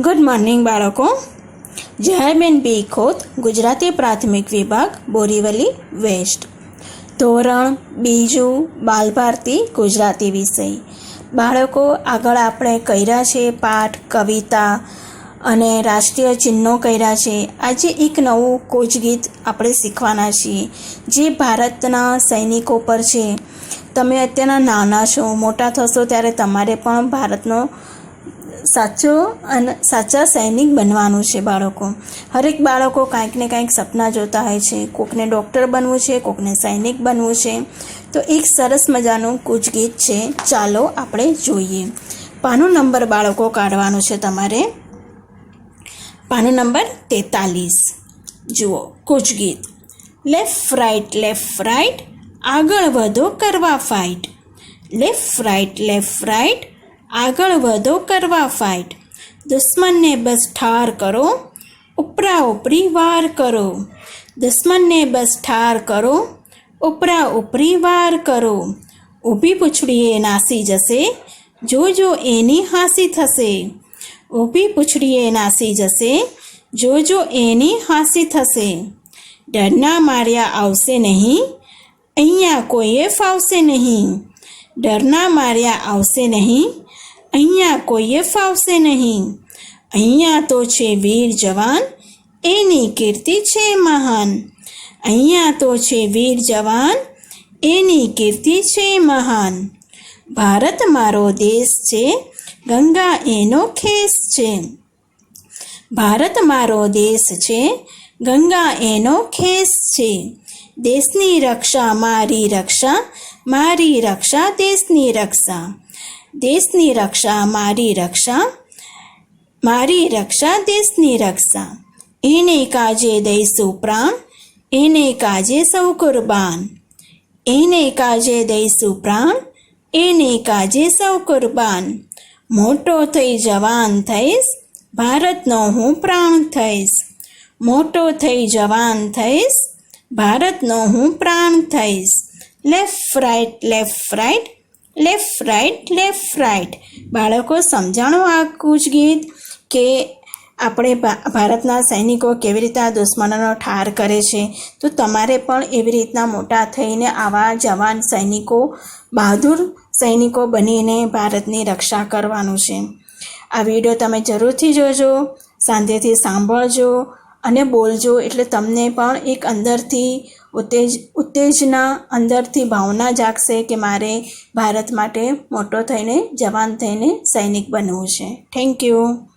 Good morning બાળકો. જયાબેન બી ખોત, ગુજરાતી પ્રાથમિક વિભાગ, બોરીવલી વેસ્ટ. ધોરણ, બીજું, બાલભારતી, ગુજરાતી વિષય. બાળકો, આગળ આપણે કર્યા છે પાઠ, કવિતા અને રાષ્ટ્રીય ચિહ્નો કર્યા છે. આજે એક નવું કોચગીત આપણે શીખવાના છીએ, જે ભારતના સૈનિકો પર છે. તમે અત્યારના નાના છો, મોટા થશો ત્યારે તમારે પણ ભારતનો સાચો અને સાચા સૈનિક બનવાનું છે બાળકો. હરેક બાળકો કાંઈક ને કાંઈક સપના જોતા હોય છે. કોકને ડૉક્ટર બનવું છે, કોકને સૈનિક બનવું છે. તો એક સરસ મજાનું કૂચગીત છે, ચાલો આપણે જોઈએ. પાનો નંબર બાળકો કાઢવાનો છે તમારે. પાનો નંબર તેતાલીસ. જુઓ કૂચ ગીત લેફ્ટ રાઈટ લેફ્ટ રાઈટ આગળ વધો, કરવા fight left right left right આગળ વધો કરવા ફાઇટ દુશ્મનને બસ ઠાર કરો. ઉપરા ઉપરી વાર કરો. દુશ્મનને બસ ઠાર કરો. ઉપરા ઉપરી વાર કરો. ઊભી પૂછડીએ નાસી જશે. જોજો એની હાંસી થશે. ઊભી પૂછડીએ નાસી જશે. જોજો એની હાંસી થશે. ડરના માર્યા આવશે નહીં. અહીંયા કોઈએ ફાવશે નહીં. ડરના માર્યા આવશે નહીં. અહીંયા કોઈએ ફાવશે નહીં. અહીંયા તો છે વીર જવાન, એની કીર્તિ છે મહાન. અહીંયા તો છે વીર જવાન, એની કીર્તિ છે મહાન. ભારત મારો દેશ છે, ગંગા એનો ખેસ છે. ભારત મારો દેશ છે, ગંગા એનો ખેસ છે. દેશની રક્ષા, મારી રક્ષા મારી રક્ષા, દેશની રક્ષા. દેશની રક્ષા, મારી રક્ષા મારી રક્ષા, દેશની રક્ષા. એને કાજે દઈશું પ્રાણ, એને કાજે સૌ કુરબાન. એને કાજે દઈશું પ્રાણ, એને કાજે સૌ કુરબાન. મોટો થઈ જવાન થઈશ, ભારતનો હું પ્રાણ થઈશ. મોટો થઈ જવાન થઈશ, ભારતનો હું પ્રાણ થઈશ. Left right left right left right left right બાળકો, સમજાણો આ કૂચ ગીત કે આપણે ભારતના સૈનિકો કેવી રીતે આ દુશ્મનોનો ઠાર કરે છે? તો તમારે પણ એવી રીતના મોટા થઈને આવા જવાન સૈનિકો, બહાદુર સૈનિકો બનીને ભારતની રક્ષા કરવાનું છે. આ વીડિયો તમે જરૂરથી જોજો સાંજેથી સાંભળજો અને બોલજો એટલે તમને પણ એક અંદરથી ઉત્તેજ, ઉત્તેજના અંદરથી ભાવના જાગશે કે મારે ભારત માટે મોટો થઈને, જવાન થઈને સૈનિક બનવું છે. Thank you